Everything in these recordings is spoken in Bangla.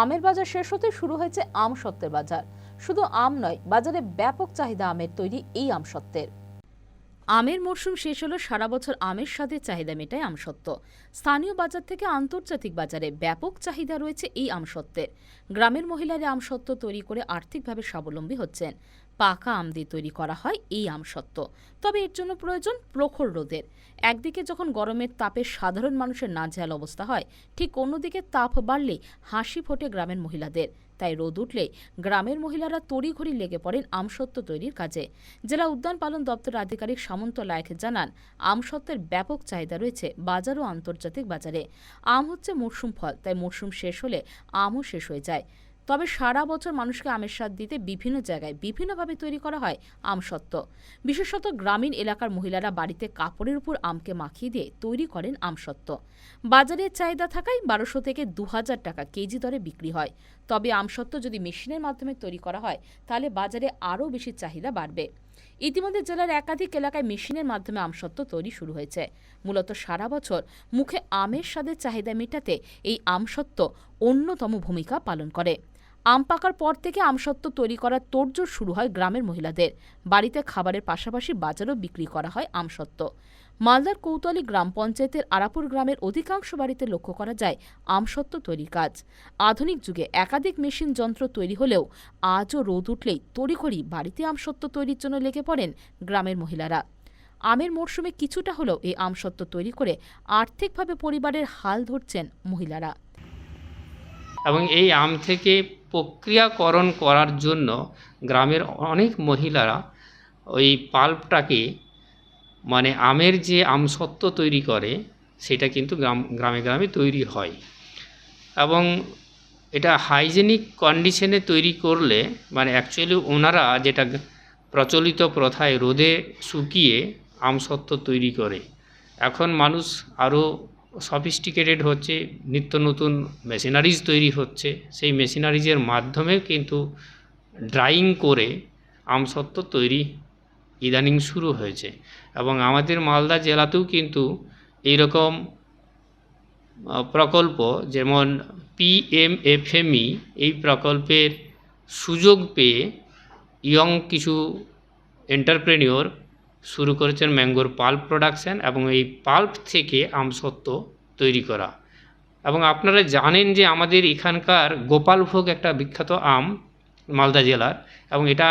আমের বাজার শেষ হতে শুরু হয়েছে আম সত্ত্বের বাজার। শুধু আম নয়, বাজারে ব্যাপক চাহিদা আমের তৈরি এই আম সত্ত্বের। আমের মরশুম শেষ হলো সারা বছর আমের স্বাদের চাহিদা মেটায় আমসত্ত্ব স্থানীয় বাজার থেকে আন্তর্জাতিক বাজারে ব্যাপক চাহিদা রয়েছে এই আমসত্ত্বের গ্রামের মহিলারা আমসত্ত্ব তৈরি করে আর্থিকভাবে স্বাবলম্বী হচ্ছেন। পাকা আম দিয়ে তৈরি করা হয়, এই আমসত্ত্ব তবে এর জন্য প্রয়োজন প্রখর রোদের। একদিকে যখন গরমের তাপে সাধারণ মানুষের নাজেহাল অবস্থা হয়, ঠিক অন্যদিকে তাপ বাড়লে হাসি ফোটে গ্রামের মহিলাদের। তাই রোদ উঠলে গ্রামের মহিলারা তড়িঘড়ি লেগে পড়েন আমসত্ত্ব তৈরির কাজে। জেলা উদ্যান পালন দপ্তর আধিকারিক সামন্ত লায়ক জানান আমসত্ত্বের ব্যাপক চাহিদা রয়েছে বাজার ও আন্তর্জাতিক বাজারে। আম হচ্ছে মরশুম ফল, তাই মরশুম শেষ হলে আমও শেষ হয়ে যায়। তবে সারা বছর মানুষকে আমের স্বাদ দিতে বিভিন্ন জায়গায় বিভিন্নভাবে তৈরি করা হয় আমসত্ত্ব বিশেষত গ্রামীণ এলাকার মহিলারা বাড়িতে কাপড়ের উপর আমকে মাখিয়ে দিয়ে তৈরি করেন আমসত্ত্ব বাজারে চাহিদা থাকায় বারোশো থেকে দু হাজার টাকা কেজি দরে বিক্রি হয়। তবে আমসত্ত্ব যদি মেশিনের মাধ্যমে তৈরি করা হয়, তাহলে বাজারে আরও বেশি চাহিদা বাড়বে। ইতিমধ্যে জেলার একাধিক এলাকায় মেশিনের মাধ্যমে আমসত্ব তৈরি শুরু হয়েছে। মূলত সারা বছর মুখে আমের স্বাদের চাহিদা মেটাতে এই আমসত্ব অন্যতম ভূমিকা পালন করে। আম পাকার পর থেকে আমসত্ত্ব তৈরি করার তোড়জোড় শুরু হয় গ্রামের মহিলাদের। বাড়িতে খাবারের পাশাপাশি বাজারেও বিক্রি করা হয় আমসত্ত্ব। মালদার কৌতলী গ্রাম পঞ্চায়েতের আরাপুর গ্রামের অধিকাংশ বাড়িতে লক্ষ্য করা যায় আমসত্ত্ব তৈরির কাজ। আধুনিক যুগে একাধিক মেশিন যন্ত্র তৈরি হলেও আজও রোদ উঠলেই তড়িঘড়ি বাড়িতে আমসত্ত্ব তৈরির জন্য লেগে পড়েন গ্রামের মহিলারা। আমের মরশুমে কিছুটা হলেও এই আমসত্ত্ব তৈরি করে আর্থিকভাবে পরিবারের হাল ধরছেন মহিলারা। এবং এই আম থেকে প্রক্রিয়াকরণ করার জন্য গ্রামের অনেক মহিলারা ওই পাল্পটাকে মানে আমের যে আমসত্ত্ব তৈরি করে, সেটা কিন্তু গ্রাম, গ্রামে গ্রামে তৈরি হয়। এবং এটা হাইজেনিক কন্ডিশনে তৈরি করলে মানে অ্যাকচুয়ালি ওনারা যেটা প্রচলিত প্রথায় রোদে শুকিয়ে আমসত্ত্ব তৈরি করে। এখন মানুষ আরও সফিস্টিকেটেড হচ্ছে, নিত্য নতুন মেশিনারিজ তৈরি হচ্ছে। সেই মেশিনারিজের মাধ্যমে কিন্তু ড্রাইং করে আমসত্ত্ব তৈরি ইদানিং শুরু হয়েছে। এবং আমাদের মালদা জেলাতেও কিন্তু এইরকম প্রকল্প যেমন পিএমএফএমই এই প্রকল্পের সুযোগ পেয়ে ইয়ং কিছু এন্টারপ্রেনিওর শুরু করেছেন ম্যাঙ্গোর পাল্প প্রোডাকশন এবং এই পাল্প থেকে আমসত্ত্ব তৈরি করা। এবং আপনারা জানেন যে আমাদের এখানকার গোপালভোগ একটা বিখ্যাত আম মালদা জেলার এবং এটা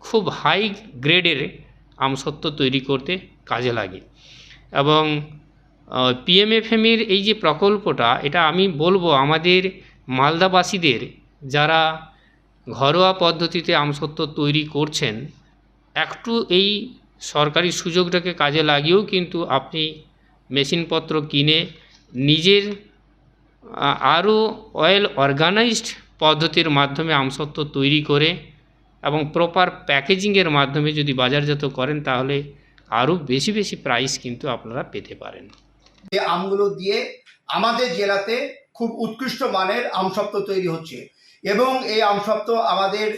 খুব হাই গ্রেডের আমসত্ত্ব তৈরি করতে কাজে লাগে। এবং পিএমএফএমের এই যে প্রকল্পটা, এটা আমি বলব আমাদের মালদাবাসীদের যারা ঘরোয়া পদ্ধতিতে আমসত্ত্ব তৈরি করছেন, একটু এই সরকারি সুযোগটাকে কাজে লাগিয়েও কিন্তু আপনি মেশিনপত্র কিনে নিজের আরও অয়েল অর্গানাইজড পদ্ধতির মাধ্যমে আমসত্ত্ব তৈরি করে এবং প্রপার প্যাকেজিংয়ের মাধ্যমে যদি বাজারজাত করেন, তাহলে আরও বেশি বেশি প্রাইস কিন্তু আপনারা পেতে পারেন। এই আমগুলো দিয়ে আমাদের জেলাতে খুব উৎকৃষ্ট মানের আমসত্ত্ব তৈরি হচ্ছে এবং এই আমসত্ত্ব আমাদের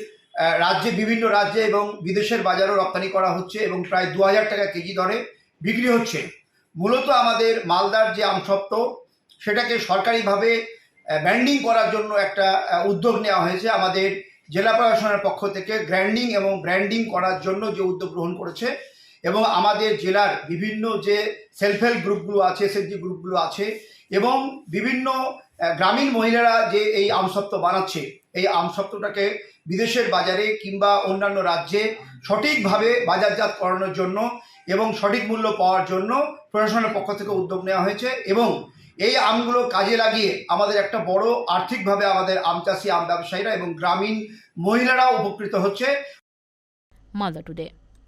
রাজ্যে বিভিন্ন রাজ্যে এবং বিদেশের বাজারও রপ্তানি করা হচ্ছে এবং প্রায় দু হাজার টাকা কেজি দরে বিক্রি হচ্ছে। মূলত আমাদের মালদার যে আমসত্ত্ব সেটাকে সরকারিভাবে ব্র্যান্ডিং করার জন্য একটা উদ্যোগ নেওয়া হয়েছে আমাদের জেলা প্রশাসনের পক্ষ থেকে। গ্র্যান্ডিং এবং ব্র্যান্ডিং করার জন্য যে উদ্যোগ গ্রহণ করেছে এবং আমাদের জেলার বিভিন্ন যে সেলফ হেল্প গ্রুপগুলো আছে এসএসজি গ্রুপগুলো আছে এবং বিভিন্ন গ্রামীণ মহিলারা যে এই আমসত্ত্ব বানাচ্ছে এই আম আমসত্ত্বটাকে বিদেশের বাজারে কিংবা অন্যান্য রাজ্যে সঠিকভাবে বাজারজাত করানোর জন্য এবং সঠিক মূল্য পাওয়ার জন্য প্রশাসনের পক্ষ থেকে উদ্যোগ নেওয়া হয়েছে এবং এই আমগুলো কাজে লাগিয়ে আমাদের একটা বড় আর্থিকভাবে আমাদের আম চাষি আম ব্যবসায়ীরা এবং গ্রামীণ মহিলারাও উপকৃত হচ্ছে। মালদা টুডে।